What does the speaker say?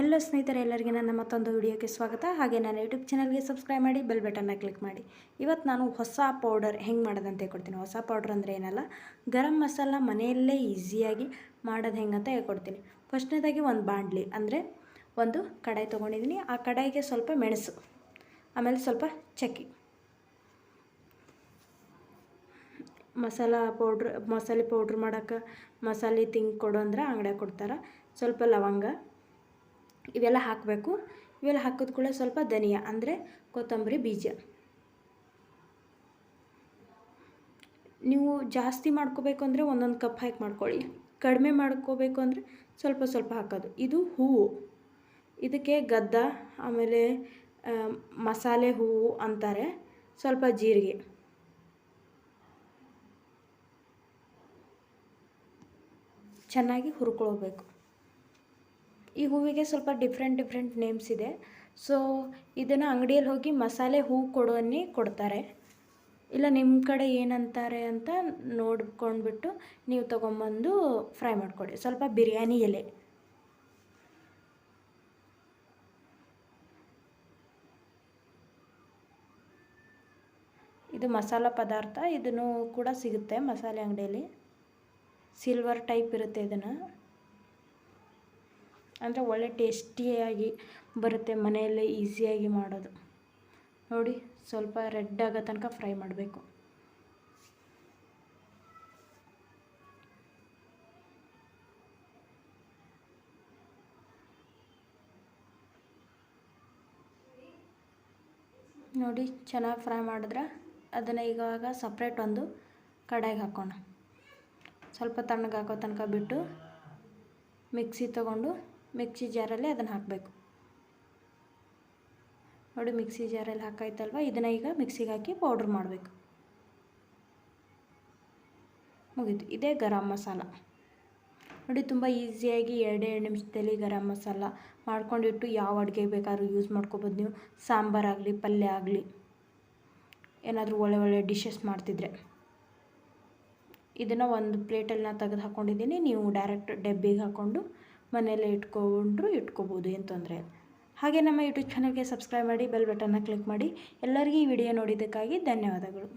Hello ಸ್ನೇಹಿತರೆ, ಎಲ್ಲರಿಗೆ ನನ್ನ ಮತ್ತೊಂದು ವಿಡಿಯೋಕ್ಕೆ ಸ್ವಾಗತ. ಹಾಗೆ ನನ್ನ ಯೂಟ್ಯೂಬ್ ಚಾನಲ್ಗೆ ಸಬ್ಸ್ಕ್ರೈಬ್ ಮಾಡಿ ಬೆಲ್ ಬಟನ್ನ ಕ್ಲಿಕ್ ಮಾಡಿ. ಇವತ್ತು ನಾನು ಹೊಸ ಪೌಡರ್ ಹೆಂಗೆ ಮಾಡೋದಂತ ಹೇಳ್ಕೊಡ್ತೀನಿ. ಹೊಸ ಪೌಡರ್ ಅಂದರೆ ಏನಲ್ಲ, ಗರಂ ಮಸಾಲ ಮನೆಯಲ್ಲೇ ಈಸಿಯಾಗಿ ಮಾಡೋದು ಹೆಂಗಂತ ಹೇಳ್ಕೊಡ್ತೀನಿ. ಫಸ್ಟ್ನೇದಾಗಿ ಒಂದು ಬಾಂಡ್ಲಿ, ಅಂದರೆ ಒಂದು ಕಡಾಯಿ ತೊಗೊಂಡಿದ್ದೀನಿ ಆ ಕಡಾಯಿಗೆ ಸ್ವಲ್ಪ ಮೆಣಸು, ಆಮೇಲೆ ಸ್ವಲ್ಪ ಚಕ್ಕಿ. ಮಸಾಲ ಪೌಡ್ರ್ ಮಸಾಲೆ ಪೌಡ್ರ್ ಮಾಡೋಕ್ಕೆ ಮಸಾಲೆ ತಿಂಗ್ ಕೊಡು ಅಂದ್ರೆ ಅಂಗಡಿಯಾಗ ಕೊಡ್ತಾರೆ. ಸ್ವಲ್ಪ ಲವಂಗ ಇವೆಲ್ಲ ಹಾಕಬೇಕು. ಇವೆಲ್ಲ ಹಾಕಿದ ಕೂಡ ಸ್ವಲ್ಪ ಧನಿಯಾ, ಅಂದರೆ ಕೊತ್ತಂಬರಿ ಬೀಜ. ನೀವು ಜಾಸ್ತಿ ಮಾಡ್ಕೋಬೇಕು ಅಂದರೆ ಒಂದೊಂದು ಕಪ್ ಹಾಕಿ ಮಾಡ್ಕೊಳ್ಳಿ. ಕಡಿಮೆ ಮಾಡ್ಕೋಬೇಕು ಅಂದರೆ ಸ್ವಲ್ಪ ಸ್ವಲ್ಪ ಹಾಕೋದು. ಇದು ಹೂವು. ಇದಕ್ಕೆ ಗದ್ದ, ಆಮೇಲೆ ಮಸಾಲೆ ಹೂವು ಅಂತಾರೆ. ಸ್ವಲ್ಪ ಜೀರಿಗೆ. ಚೆನ್ನಾಗಿ ಹುರ್ಕೊಳ್ಬೇಕು. ಈ ಹೂವಿಗೆ ಸ್ವಲ್ಪ ಡಿಫ್ರೆಂಟ್ ಡಿಫ್ರೆಂಟ್ ನೇಮ್ಸ್ ಇದೆ. ಸೊ ಇದನ್ನು ಅಂಗಡಿಯಲ್ಲಿ ಹೋಗಿ ಮಸಾಲೆ ಹೂ ಕೊಡೋನ್ನೇ ಕೊಡ್ತಾರೆ. ಇಲ್ಲ ನಿಮ್ಮ ಕಡೆ ಏನಂತಾರೆ ಅಂತ ನೋಡ್ಕೊಂಡ್ಬಿಟ್ಟು ನೀವು ತೊಗೊಂಬಂದು ಫ್ರೈ ಮಾಡಿಕೊಡಿ. ಸ್ವಲ್ಪ ಬಿರಿಯಾನಿ ಎಲೆ. ಇದು ಮಸಾಲ ಪದಾರ್ಥ. ಇದನ್ನು ಕೂಡ ಸಿಗುತ್ತೆ ಮಸಾಲೆ ಅಂಗಡಿಯಲ್ಲಿ. ಸಿಲ್ವರ್ ಟೈಪ್ ಇರುತ್ತೆ ಇದನ್ನು. ಅಂದರೆ ಒಳ್ಳೆ ಟೇಸ್ಟಿಯಾಗಿ ಬರುತ್ತೆ ಮನೆಯಲ್ಲೇ ಈಸಿಯಾಗಿ ಮಾಡೋದು. ನೋಡಿ, ಸ್ವಲ್ಪ ರೆಡ್ ಆಗೋ ತನಕ ಫ್ರೈ ಮಾಡಬೇಕು. ನೋಡಿ, ಚೆನ್ನಾಗಿ ಫ್ರೈ ಮಾಡಿದ್ರೆ ಅದನ್ನು ಇವಾಗ ಸಪ್ರೇಟ್ ಒಂದು ಕಡಾಯಿಗೆ ಹಾಕೋಣ. ಸ್ವಲ್ಪ ತಣ್ಣಗೆ ಹಾಕೋ ತನಕ ಬಿಟ್ಟು ಮಿಕ್ಸಿ ತೊಗೊಂಡು ಮಿಕ್ಸಿ ಜಾರಲ್ಲಿ ಅದನ್ನು ಹಾಕಬೇಕು. ನೋಡಿ ಮಿಕ್ಸಿ ಜಾರಲ್ಲಿ ಹಾಕಾಯ್ತಲ್ವ? ಇದನ್ನು ಈಗ ಮಿಕ್ಸಿಗೆ ಹಾಕಿ ಪೌಡ್ರ್ ಮಾಡಬೇಕು. ಮುಗೀತು. ಇದೇ ಗರಂ ಮಸಾಲ. ನೋಡಿ ತುಂಬ ಈಸಿಯಾಗಿ ಎರಡೆರಡು ನಿಮಿಷದಲ್ಲಿ ಗರಂ ಮಸಾಲ ಮಾಡ್ಕೊಂಡಿಟ್ಟು ಯಾವ ಅಡುಗೆ ಬೇಕಾದ್ರೂ ಯೂಸ್ ಮಾಡ್ಕೊಬೋದು ನೀವು. ಸಾಂಬಾರಾಗಲಿ ಪಲ್ಯ ಆಗಲಿ. ಏನಾದರೂ ಒಳ್ಳೆ ಒಳ್ಳೆ ಡಿಶಸ್ ಮಾಡ್ತಿದ್ರೆ. ಇದನ್ನು ಒಂದು ಪ್ಲೇಟಲ್ಲಿ ನಾನು ತೆಗೆದು ಹಾಕ್ಕೊಂಡಿದ್ದೀನಿ ನೀವು ಡೈರೆಕ್ಟ್ ಡಬ್ಬಿಗೆ ಹಾಕ್ಕೊಂಡು ಮನೆಯಲ್ಲೇ ಇಟ್ಕೊಂಡ್ರು ಇಟ್ಕೋಬೋದು, ಏನು ತೊಂದರೆ ಹಾಗೆ ನಮ್ಮ ಯೂಟ್ಯೂಬ್ ಚಾನಲ್ಗೆ ಸಬ್ಸ್ಕ್ರೈಬ್ ಮಾಡಿ ಬೆಲ್ ಬಟನ್ನ ಕ್ಲಿಕ್ ಮಾಡಿ ಎಲ್ಲರಿಗೂ ಈ ವಿಡಿಯೋ ನೋಡಿದ್ದಕ್ಕಾಗಿ ಧನ್ಯವಾದಗಳು.